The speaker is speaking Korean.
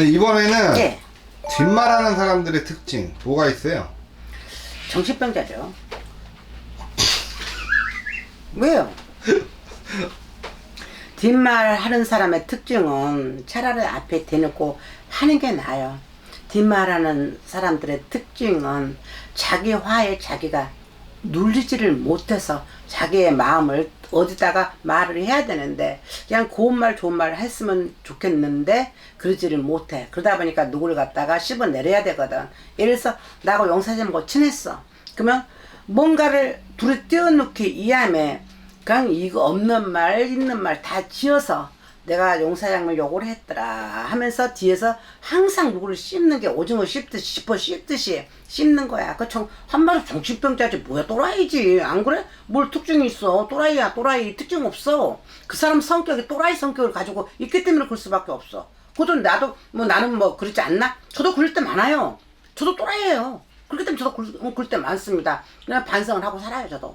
이번에는 예. 뒷말하는 사람들의 특징 뭐가 있어요? 정신병자죠. 왜요? 뒷말 하는 사람의 특징은 차라리 앞에 대놓고 하는 게 나아요. 뒷말하는 사람들의 특징은 자기 화에 자기가 눌리지를 못해서 자기의 마음을 어디다가 말을 해야 되는데 그냥 고운 말 좋은 말 했으면 좋겠는데 그러지를 못해. 그러다 보니까 누구를 갖다가 씹어 내려야 되거든. 예를 들어서 나하고 용사님하고 친했어. 그러면 뭔가를 둘이 띄워놓기 이함에 그냥 이거 없는 말 있는 말 다 지어서 내가 용사장을 욕을 했더라 하면서 뒤에서 항상 누구를 씹는 게 오징어 씹듯이 씹어 씹듯이 씹는 거야. 그총 한마디 정신병자지 뭐야 또라이지 안 그래? 뭘 특징이 있어? 또라이야 또라이 특징 없어. 그 사람 성격이 또라이 성격을 가지고 있기 때문에 그럴 수밖에 없어. 그것도 나도 뭐 나는 뭐 그렇지 않나? 저도 그럴 때 많아요. 저도 또라이예요. 그렇기 때문에 저도 그럴, 그럴 때 많습니다. 그냥 반성을 하고 살아요 저도.